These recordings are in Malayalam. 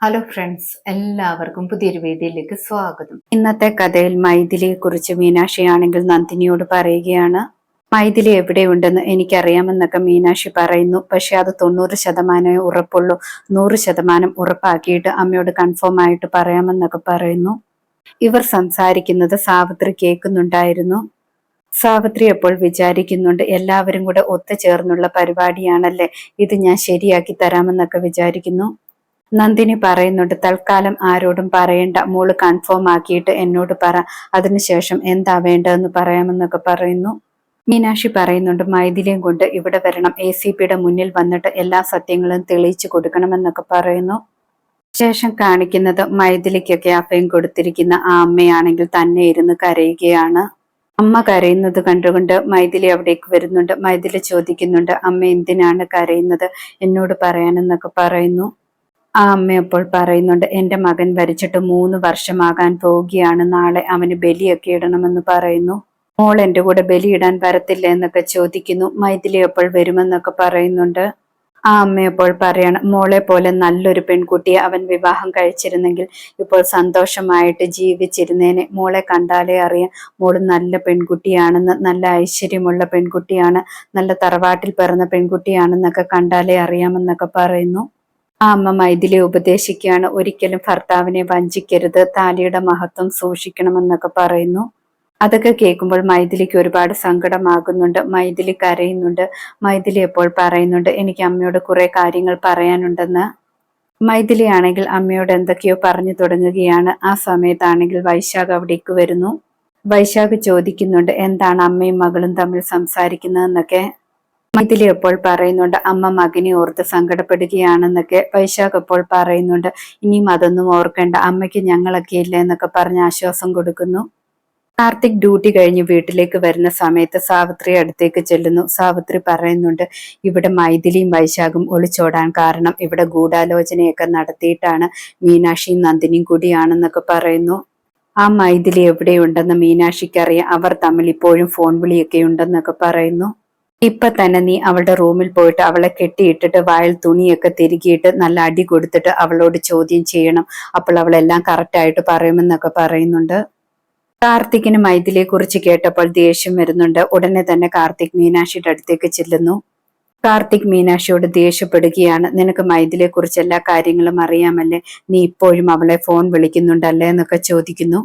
ഹലോ ഫ്രണ്ട്സ് എല്ലാവർക്കും പുതിയൊരു വീഡിയോയിലേക്ക് സ്വാഗതം. ഇന്നത്തെ കഥയിൽ മൈഥിലിയെ കുറിച്ച് മീനാക്ഷിയാണെങ്കിൽ നന്ദിനിയോട് പറയുകയാണ് മൈഥിലി എവിടെയുണ്ടെന്ന് എനിക്കറിയാമെന്നൊക്കെ മീനാക്ഷി പറയുന്നു. പക്ഷെ അത് തൊണ്ണൂറ് ശതമാനമേ ഉറപ്പുള്ളൂ. നൂറ് ശതമാനം ഉറപ്പാക്കിയിട്ട് അമ്മയോട് കൺഫേം ആയിട്ട് പറയാമെന്നൊക്കെ പറയുന്നു. ഇവർ സംസാരിക്കുന്നത് സാവിത്രി കേൾക്കുന്നുണ്ടായിരുന്നു. സാവിത്രി എപ്പോൾ വിചാരിക്കുന്നുണ്ട് എല്ലാവരും കൂടെ ഒത്തുചേർന്നുള്ള പരിപാടിയാണല്ലേ? ഇത് ഞാൻ ശരിയാക്കി തരാമെന്നൊക്കെ വിചാരിക്കുന്നു. നന്ദിനി പറയുന്നുണ്ട് തൽക്കാലം ആരോടും പറയണ്ട. മോൾ കൺഫേം ആക്കിയിട്ട് എന്നോട് പറ. അതിനുശേഷം എന്താ വേണ്ടതെന്ന് പറയാമെന്നൊക്കെ പറയുന്നു. മീനാക്ഷി പറയുന്നുണ്ട് മൈഥിലിയും കൊണ്ട് ഇവിടെ വരണം. എ സി പിയുടെ മുന്നിൽ വന്നിട്ട് എല്ലാ സത്യങ്ങളും തെളിയിച്ചു കൊടുക്കണമെന്നൊക്കെ പറയുന്നു. ശേഷം കാണിക്കുന്നത് മൈഥിലിക്കൊക്കെ അഭയം കൊടുത്തിരിക്കുന്ന ആ അമ്മയാണെങ്കിൽ തന്നെ ഇരുന്ന് കരയുകയാണ്. അമ്മ കരയുന്നത് കണ്ടുകൊണ്ട് മൈഥിലി അവിടേക്ക് വരുന്നുണ്ട്. മൈഥിലി ചോദിക്കുന്നുണ്ട് അമ്മ എന്തിനാണ് കരയുന്നത് എന്നോട് പറയാനെന്നൊക്കെ പറയുന്നു. ആ അമ്മ അപ്പോൾ പറയുന്നുണ്ട് എന്റെ മകൻ വരിച്ചിട്ട് മൂന്ന് വർഷമാകാൻ പോവുകയാണ് നാളെ അവന് ബലിയൊക്കെ ഇടണമെന്ന് പറയുന്നു. മോൾ എന്റെ കൂടെ ബലിയിടാൻ വരത്തില്ല എന്നൊക്കെ ചോദിക്കുന്നു. മൈഥിലി അപ്പോൾ വരുമെന്നൊക്കെ പറയുന്നുണ്ട്. ആ അമ്മയപ്പോൾ പറയണം മോളെ പോലെ നല്ലൊരു പെൺകുട്ടിയെ അവൻ വിവാഹം കഴിച്ചിരുന്നെങ്കിൽ ഇപ്പോൾ സന്തോഷമായിട്ട് ജീവിച്ചിരുന്നേനെ. മോളെ കണ്ടാലേ അറിയാം മോൾ നല്ല പെൺകുട്ടിയാണെന്ന് നല്ല ഐശ്വര്യമുള്ള പെൺകുട്ടിയാണ് നല്ല തറവാട്ടിൽ പിറന്ന പെൺകുട്ടിയാണെന്നൊക്കെ കണ്ടാലേ അറിയാമെന്നൊക്കെ പറയുന്നു. ആ അമ്മ മൈഥിലി ഉപദേശിക്കുകയാണ്. ഒരിക്കലും ഭർത്താവിനെ വഞ്ചിക്കരുത്. താലിയുടെ മഹത്വം സൂക്ഷിക്കണമെന്നൊക്കെ പറയുന്നു. അതൊക്കെ കേൾക്കുമ്പോൾ മൈഥിലിക്ക് ഒരുപാട് സങ്കടമാകുന്നുണ്ട്. മൈഥിലി കരയുന്നുണ്ട്. മൈഥിലി എപ്പോൾ പറയുന്നുണ്ട്? എനിക്ക് അമ്മയോട് കുറെ കാര്യങ്ങൾ പറയാനുണ്ടെന്ന്. മൈഥിലി ആണെങ്കിൽ അമ്മയോട് എന്തൊക്കെയോ പറഞ്ഞു തുടങ്ങുകയാണ്. ആ സമയത്താണെങ്കിൽ വൈശാഖ് അവിടേക്ക് വരുന്നു. വൈശാഖ് ചോദിക്കുന്നുണ്ട് എന്താണ് അമ്മയും മകളും തമ്മിൽ സംസാരിക്കുന്നതെന്നൊക്കെ? മൈഥിലി അപ്പോൾ പറയുന്നുണ്ട് അമ്മ മകനെ ഓർത്ത് സങ്കടപ്പെടുകയാണെന്നൊക്കെ വൈശാഖ് അപ്പോൾ പറയുന്നുണ്ട്. ഇനിയും അതൊന്നും ഓർക്കേണ്ട. അമ്മയ്ക്ക് ഞങ്ങളൊക്കെ ഇല്ല എന്നൊക്കെ പറഞ്ഞ് ആശ്വാസം കൊടുക്കുന്നു. കാർത്തിക് ഡ്യൂട്ടി കഴിഞ്ഞ് വീട്ടിലേക്ക് വരുന്ന സമയത്ത് സാവിത്രി അടുത്തേക്ക് ചെല്ലുന്നു. സാവിത്രി പറയുന്നുണ്ട് ഇവിടെ മൈഥിലിയും വൈശാഖും ഒളിച്ചോടാൻ കാരണം ഇവിടെ ഗൂഢാലോചനയൊക്കെ നടത്തിയിട്ടാണ് മീനാക്ഷിയും നന്ദിനിയും കൂടിയാണെന്നൊക്കെ പറയുന്നു. ആ മൈഥിലി എവിടെയുണ്ടെന്ന് മീനാക്ഷിക്കറിയാം. അവർ തമ്മിൽ ഇപ്പോഴും ഫോൺ വിളിയൊക്കെ ഉണ്ടെന്നൊക്കെ പറയുന്നു. ഇപ്പൊ തന്നെ നീ അവളുടെ റൂമിൽ പോയിട്ട് അവളെ കെട്ടിയിട്ടിട്ട് വായിൽ തുണിയൊക്കെ തിരികിയിട്ട് നല്ല അടി കൊടുത്തിട്ട് അവളോട് ചോദ്യം ചെയ്യണം. അപ്പോൾ അവളെല്ലാം കറക്റ്റായിട്ട് പറയുമെന്നൊക്കെ പറയുന്നുണ്ട്. കാർത്തിക്കിന് മൈഥിലിയെ കുറിച്ച് കേട്ടപ്പോൾ ദേഷ്യം വരുന്നുണ്ട്. ഉടനെ തന്നെ കാർത്തിക് മീനാക്ഷിയുടെ അടുത്തേക്ക് ചെല്ലുന്നു. കാർത്തിക് മീനാക്ഷിയോട് ദേഷ്യപ്പെടുകയാണ്. നിനക്ക് മൈഥിലിയെ കുറിച്ച് എല്ലാ കാര്യങ്ങളും അറിയാമല്ലേ? നീ ഇപ്പോഴും അവളെ ഫോൺ വിളിക്കുന്നുണ്ടല്ലേ എന്നൊക്കെ ചോദിക്കുന്നു.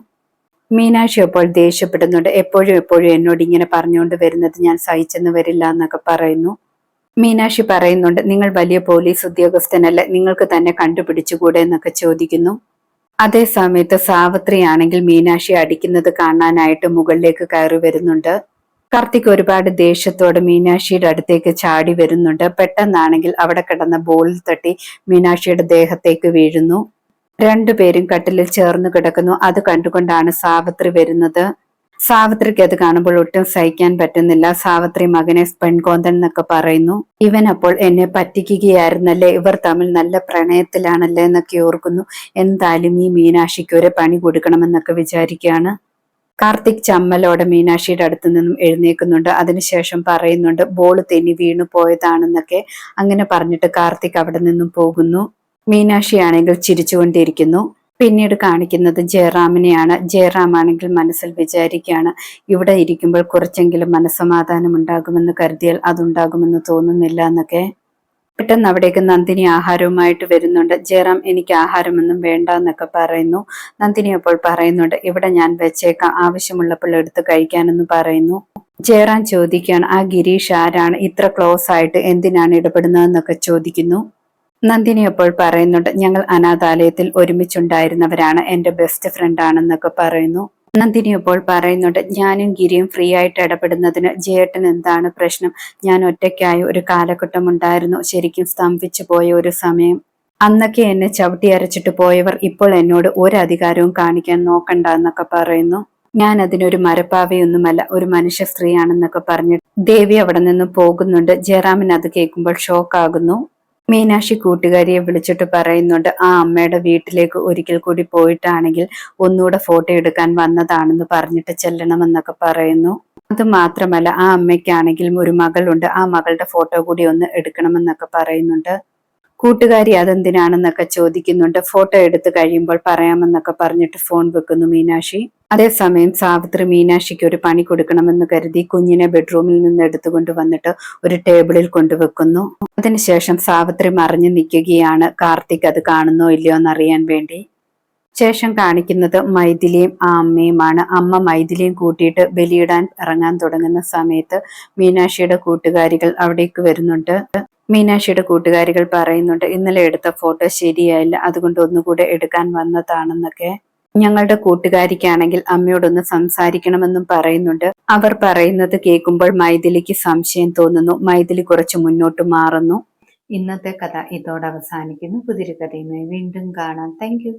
മീനാക്ഷി അപ്പോൾ ദേഷ്യപ്പെടുന്നുണ്ട്. എപ്പോഴും എപ്പോഴും എന്നോട് ഇങ്ങനെ പറഞ്ഞുകൊണ്ട് വരുന്നത് ഞാൻ സഹിച്ചെന്ന് വരില്ല എന്നൊക്കെ പറയുന്നു. മീനാക്ഷി പറയുന്നുണ്ട് നിങ്ങൾ വലിയ പോലീസ് ഉദ്യോഗസ്ഥനല്ലേ നിങ്ങൾക്ക് തന്നെ കണ്ടുപിടിച്ചുകൂടെ എന്നൊക്കെ ചോദിക്കുന്നു. അതേ സമയത്ത് സാവിത്രി ആണെങ്കിൽ മീനാക്ഷി അടിക്കുന്നത് കാണാനായിട്ട് മുകളിലേക്ക് കയറി വരുന്നുണ്ട്. കാർത്തിക് ഒരുപാട് ദേഷ്യത്തോടെ മീനാക്ഷിയുടെ അടുത്തേക്ക് ചാടി വരുന്നുണ്ട്. പെട്ടെന്നാണെങ്കിൽ അവിടെ കിടന്ന ബോളിൽ തട്ടി മീനാക്ഷിയുടെ ദേഹത്തേക്ക് വീഴുന്നു. രണ്ടുപേരും കട്ടിലിൽ ചേർന്ന് കിടക്കുന്നു. അത് കണ്ടുകൊണ്ടാണ് സാവിത്രി വരുന്നത്. സാവിത്രിക്ക് അത് കാണുമ്പോൾ ഒട്ടും സഹിക്കാൻ പറ്റുന്നില്ല. സാവിത്രി മകനെ പെൺകോന്തൻ എന്നൊക്കെ പറയുന്നു. ഇവൻ അപ്പോൾ എന്നെ പറ്റിക്കുകയായിരുന്നല്ലേ? ഇവർ തമ്മിൽ നല്ല പ്രണയത്തിലാണല്ലേ എന്നൊക്കെ ഓർക്കുന്നു. എന്തായാലും ഈ മീനാക്ഷിക്ക് ഒരു പണി കൊടുക്കണമെന്നൊക്കെ വിചാരിക്കുകയാണ്. കാർത്തിക് ചമ്മലോടെ മീനാക്ഷിയുടെ അടുത്ത് നിന്നും എഴുന്നേക്കുന്നുണ്ട് അതിനുശേഷം പറയുന്നുണ്ട് ബോൾ തെന്നി വീണു പോയതാണെന്നൊക്കെ അങ്ങനെ പറഞ്ഞിട്ട് കാർത്തിക് അവിടെ നിന്നും പോകുന്നു. മീനാക്ഷി ആണെങ്കിൽ ചിരിച്ചുകൊണ്ടിരിക്കുന്നു. പിന്നീട് കാണിക്കുന്നത് ജയറാമിനെയാണ്. ജയറാം ആണെങ്കിൽ മനസ്സിൽ വിചാരിക്കുകയാണ് ഇവിടെ ഇരിക്കുമ്പോൾ കുറച്ചെങ്കിലും മനസ്സമാധാനം ഉണ്ടാകുമെന്ന് കരുതിയാൽ അതുണ്ടാകുമെന്ന് തോന്നുന്നില്ല എന്നൊക്കെ. പെട്ടെന്ന് അവിടേക്ക് നന്ദിനി ആഹാരവുമായിട്ട് വരുന്നുണ്ട്. ജയറാം എനിക്ക് ആഹാരമൊന്നും വേണ്ട എന്നൊക്കെ പറയുന്നു. നന്ദിനി അപ്പോൾ പറയുന്നുണ്ട് ഇവിടെ ഞാൻ വെച്ചേക്കാം. ആവശ്യമുള്ളപ്പോൾ എടുത്ത് കഴിക്കാനെന്ന് പറയുന്നു. ജയറാം ചോദിക്കുകയാണ് ആ ഗിരീഷ് ആരാണ്? ഇത്ര ക്ലോസ് ആയിട്ട് എന്തിനാണ് ഇടപെടുന്നതെന്നൊക്കെ ചോദിക്കുന്നു. നന്ദിനി അപ്പോൾ പറയുന്നുണ്ട് ഞങ്ങൾ അനാഥാലയത്തിൽ ഒരുമിച്ചുണ്ടായിരുന്നവരാണ് എന്റെ ബെസ്റ്റ് ഫ്രണ്ട് ആണെന്നൊക്കെ പറയുന്നു. നന്ദിനി അപ്പോൾ പറയുന്നുണ്ട് ഞാനും ഗിരിയും ഫ്രീ ആയിട്ട് ഇടപെടുന്നതിന് ജേട്ടൻ എന്താണ് പ്രശ്നം? ഞാൻ ഒറ്റയ്ക്കായി ഒരു കാലഘട്ടം ഉണ്ടായിരുന്നു ശരിക്കും സ്തംഭിച്ചു പോയ ഒരു സമയം. അന്നൊക്കെ എന്നെ ചവിട്ടി അരച്ചിട്ട് പോയവർ ഇപ്പോൾ എന്നോട് ഒരു അധികാരവും കാണിക്കാൻ നോക്കണ്ട എന്നൊക്കെ പറയുന്നു. ഞാൻ അതിനൊരു മരപ്പാവയൊന്നുമല്ല ഒരു മനുഷ്യ സ്ത്രീയാണെന്നൊക്കെ പറഞ്ഞു ദേവി അവിടെ നിന്ന് പോകുന്നുണ്ട്. ജയറാമിന് അത് കേൾക്കുമ്പോൾ ഷോക്കാകുന്നു മീനാക്ഷി കൂട്ടുകാരിയെ വിളിച്ചിട്ട് പറയുന്നുണ്ട് ആ അമ്മയുടെ വീട്ടിലേക്ക് ഒരിക്കൽ കൂടി പോയിട്ടാണെങ്കിൽ ഒന്നുകൂടെ ഫോട്ടോ എടുക്കാൻ വന്നതാണെന്ന് പറഞ്ഞിട്ട് ചെല്ലണമെന്നൊക്കെ പറയുന്നു. അത് മാത്രമല്ല ആ അമ്മയ്ക്കാണെങ്കിലും ഒരു മകളുണ്ട്. ആ മകളുടെ ഫോട്ടോ കൂടി ഒന്ന് എടുക്കണമെന്നൊക്കെ പറയുന്നുണ്ട്. കൂട്ടുകാരി അതെന്തിനാണെന്നൊക്കെ ചോദിക്കുന്നുണ്ട്. ഫോട്ടോ എടുത്ത് കഴിയുമ്പോൾ പറയാമെന്നൊക്കെ പറഞ്ഞിട്ട് ഫോൺ വെക്കുന്നു മീനാക്ഷി. അതേസമയം സാവിത്രി മീനാക്ഷിക്ക് ഒരു പണി കൊടുക്കണമെന്ന് കരുതി കുഞ്ഞിനെ ബെഡ്റൂമിൽ നിന്ന് എടുത്തുകൊണ്ട് വന്നിട്ട് ഒരു ടേബിളിൽ കൊണ്ടുവെക്കുന്നു അതിനുശേഷം സാവിത്രി മറിഞ്ഞു നിൽക്കുകയാണ്. കാർത്തിക് അത് കാണുന്നോ ഇല്ലയോ എന്നറിയാൻ വേണ്ടി. ശേഷം കാണിക്കുന്നത് മൈഥിലിയും ആ അമ്മയുമാണ്. അമ്മ മൈഥിലിയും കൂട്ടിയിട്ട് ബലിയിടാൻ ഇറങ്ങാൻ തുടങ്ങുന്ന സമയത്ത് മീനാക്ഷിയുടെ കൂട്ടുകാരികൾ അവിടേക്ക് വരുന്നുണ്ട്. മീനാക്ഷിയുടെ കൂട്ടുകാരികൾ പറയുന്നുണ്ട് ഇന്നലെ എടുത്ത ഫോട്ടോ ശരിയായില്ല അതുകൊണ്ട് ഒന്നുകൂടെ എടുക്കാൻ വന്നതാണെന്നൊക്കെ. ഞങ്ങളുടെ കൂട്ടുകാരിക്കാണെങ്കിൽ അമ്മയോടൊന്ന് സംസാരിക്കണമെന്നും പറയുന്നുണ്ട്. അവർ പറയുന്നത് കേൾക്കുമ്പോൾ മൈഥിലിക്ക് സംശയം തോന്നുന്നു മൈഥിലി കുറച്ച് മുന്നോട്ട് മാറുന്നു. ഇന്നത്തെ കഥ ഇതോടെ അവസാനിക്കുന്നു. പുതിരി കഥയുമായി വീണ്ടും കാണാം. താങ്ക്